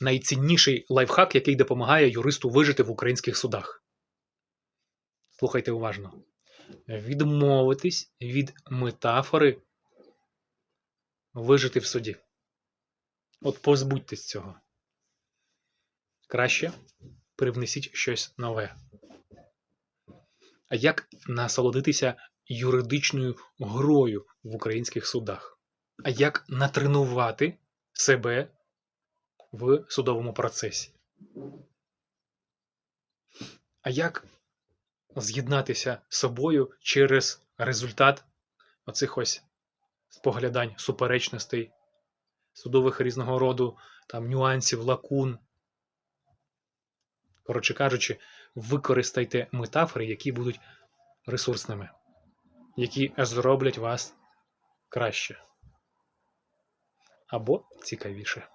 найцінніший лайфхак, який допомагає юристу вижити в українських судах. Слухайте уважно. Відмовитись від метафори вижити в суді. От позбудьтесь цього. Краще привнесіть щось нове. А як насолодитися юридичною грою в українських судах? А як натренувати себе в судовому процесі? А як з'єднатися з собою через результат оцих ось споглядань, суперечностей, судових різного роду там, нюансів, лакун? Коротше кажучи, використайте метафори, які будуть ресурсними, які зроблять вас краще або цікавіше.